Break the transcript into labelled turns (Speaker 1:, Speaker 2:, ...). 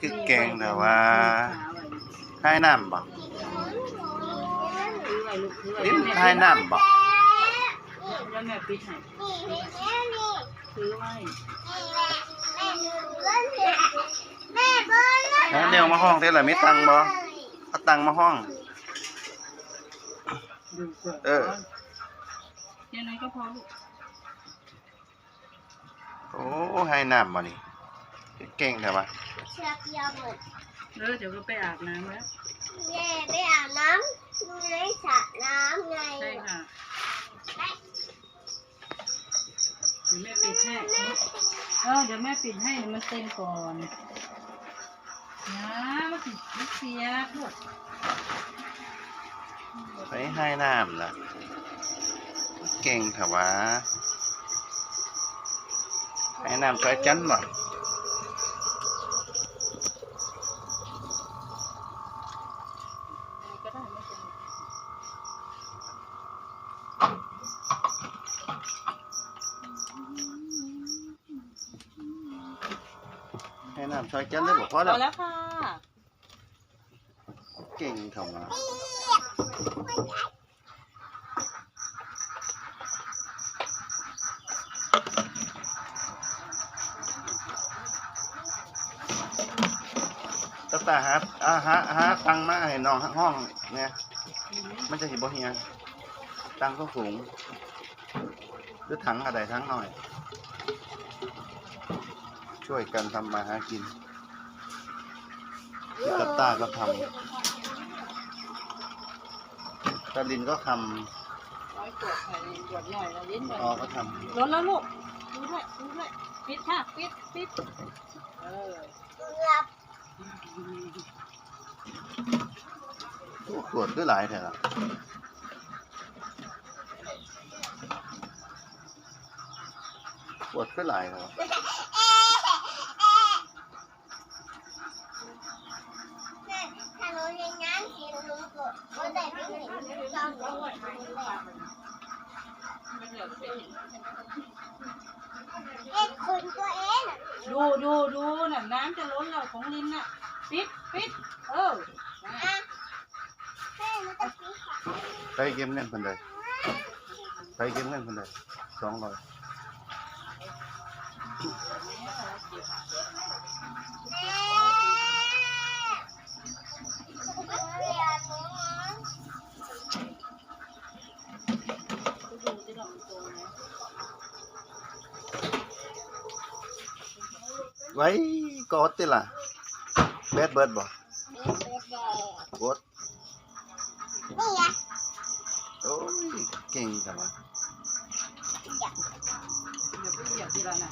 Speaker 1: คือเก่งแต่ว่าให้น้ำบ่
Speaker 2: ถือไว้ลูกถือไว้
Speaker 1: ลิ้น
Speaker 2: แม่
Speaker 1: ให้น้ำบ่
Speaker 2: แล้วแม่ปิดให้ถือไว้
Speaker 1: แล้วเดี๋ยวมาห้องเท่าไหร่มีตังค์บ่เอาตังค์มาห้อง
Speaker 2: ดูก่อน
Speaker 1: เออ
Speaker 2: แค่นั้นก็พอลูก
Speaker 1: โอ้ให้น้ำบ่นี่คือ เก่งแต่ว่า
Speaker 3: เชือกยาวหมด
Speaker 2: เออเดี๋ยวก็ไปอาบน้ำแล้ว
Speaker 3: แม่ไปอาบน้ำในสระน้ำไง
Speaker 2: ใช่ค่ะเดี๋ยวแม่ปิดให้เออเดี๋ยวแม่ปิดให้มันเต็มก่อนนะมันติดเสียลูก
Speaker 1: ไปให้น้ำล่ะ เก่งแต่ว่าให้น้ำช่วยจันบ่
Speaker 2: ก็ได้ไม่เป็นไร
Speaker 1: ให้น้ำช่วยจันได้บ่พอ
Speaker 2: พ
Speaker 1: แล้ว
Speaker 2: อแล้วค่ะ
Speaker 1: เก่งแต่ว่า ตาตาหาอาหาหาตังค์มาให้น้องห้องเนี่ยมันจะสิบ่เฮียตังค์ก็สูงหรือถังอะไรทั้งหน่อย ช่วยกันทำมาหากินพี่ตาตาก็ทำตาลินก็ท
Speaker 2: ร้อยขวดใส่ในขวดหน่อยแล้วลิ้นหน่อยำ
Speaker 1: ออก็ท
Speaker 2: ล้นแล้วลูกดูด้วยดูด้วยปิดค่ะปิดปิดเออ
Speaker 3: หลับำ
Speaker 1: โอ้ขวดด้วยหลายแถละขวดก็หลายแล้ว
Speaker 3: แม่ถ้าหนูเรียนงานเสียหนูกดว่าแต่ไม่เห็นตอนหนูเอ็ดคนตัวเองอะ
Speaker 2: ดูดูดูน่ะน้ำจะล้นแล้วของลิ้นน่ะ ปิดปิดเออ
Speaker 1: ไปเกมเงินคนใดไปเกมเงินคนใดสองร้อย
Speaker 3: แม่เรียนหนูนะ
Speaker 2: ดูที่เราโตนะ
Speaker 1: ไว้กดติล่ะแบดเบิร์ดบ่
Speaker 3: เรียนเบิดแดง
Speaker 1: กด
Speaker 3: นี่ไง
Speaker 1: โอ้ยเก่งจังวะ
Speaker 2: อย่าไปเหยียบทีละนะ